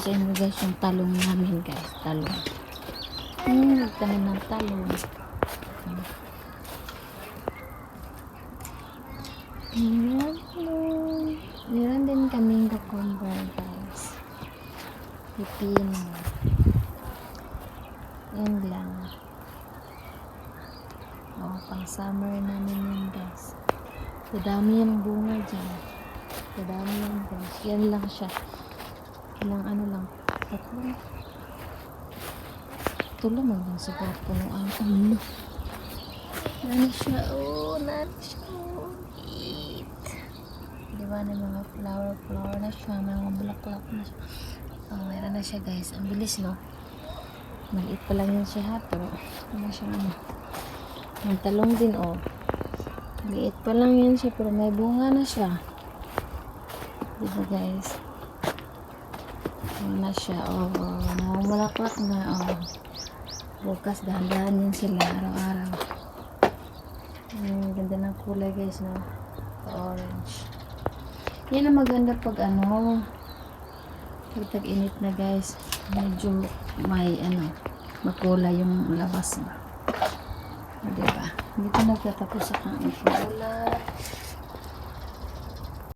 sa inyo guys yung talong namin guys. Talong. Hmm, nagtanim ng talong. Ayan, talong. Meron din kaming cucumber guys. Pipino. Yan lang. Oh, pang summer namin yun guys. Kadami yan ang bunga dyan. Kadami yan guys. Yan lang siya. Ilang ano lang. Tatlo. Tulo man lang siguro punuan. Ano? Nani siya. Oh, nani siya. Oh, eat. Di ba na mga flower, flower na siya. Mga bulaklak na siya. Oh, meron na siya guys. Ang bilis no. Maliit pa lang yan siya ha. Pero ano siya ano. May talong din oh. Liit pa lang yan siya pero may bunga na siya. Diba guys? Ano na siya, oh, oh namumulaklak na, oh. Bukas, dahan-dahan sila, araw-araw. Hmm, ganda ng kulay guys, no? Orange. Yan ang maganda pag ano, pag tag-init na guys, medyo may ano, makulay yung labas na. O, diba? Dito nagtatapos sa kang ulat.